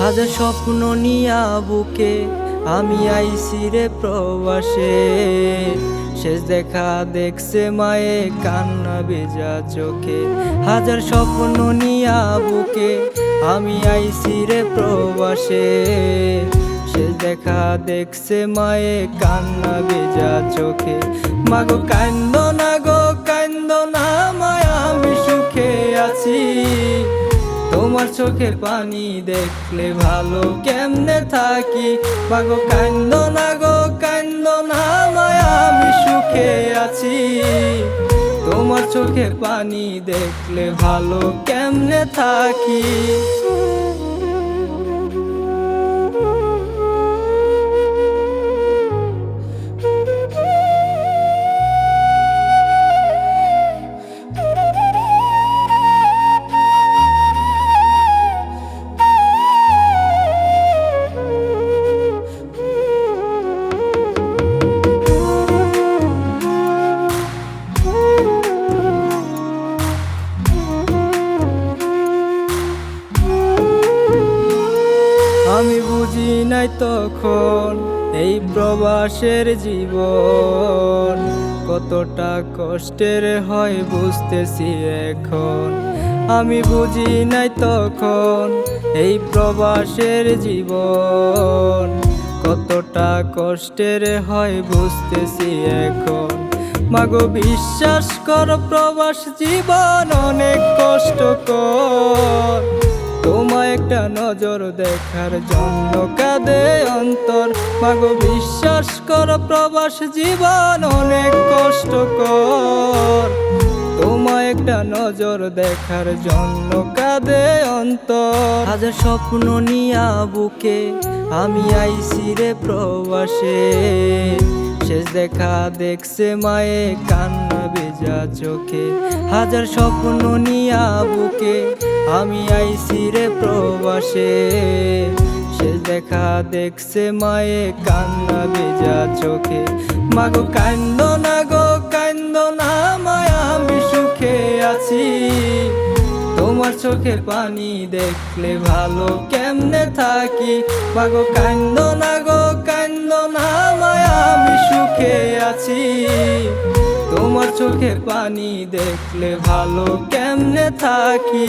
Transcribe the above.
হাজার স্বপ্ন নিয়া বুকে আমি আইসি রে প্রবাসে। শেষ দেখা দেখছে মায়ে কান্না বেজা চোখে। হাজার স্বপ্ন নিয়া বুকে আমি আইসি রে প্রবাসে। শেষ দেখা দেখছে মায়ে কান্না বেজা চোখে। মাগো কান্দ না গো তোমার চোখের পানি দেখলে ভালো। কেমনে থাকি? মাগো, কান্দ না গো, কান্দ না মায়া আমি সুখে আছি। তোমার চোখের পানি দেখলে ভালো। কেমনে থাকি? নাই তখন এই প্রবাসের জীবন। কতটা কষ্টের হয় বুঝতেছি এখন। আমি বুঝি নাই তখন এই প্রবাসের জীবন। কতটা কষ্টের হয় বুঝতেছি এখন। মাগো, বিশ্বাস কর, প্রবাস জীবন অনেক কষ্টকর। একটা নজর দেখার জন্য কাঁদে অন্তর। মাগো, বিশ্বাস কর, প্রবাস জীবন অনেক কষ্টকর। তোমায় একটা নজর দেখার জন্য কাঁদে অন্তর। হাজার স্বপ্ন নিয়া বুকে আমি আইসি রে প্রবাসে। শেষ দেখা দেখছে মায়ে কান্না বেজা চোখে, হাজার স্বপ্ন নিয়া বুকে, আমি আইসি রে প্রবাসে। শেষ দেখা দেখছে মায়ে কান্না বেজা চোখে। মাগো কান্দ না গো, কান্দ না মায়া, আমি সুখে আছি। তোমার চোখের পানি দেখলে ভালো কেমনে থাকি? মাগো কান্দ না গো, কান্দ না মায়া, আমি সুখে আছি। তোমার চোখের পানি দেখলে ভালো কেমনে থাকি?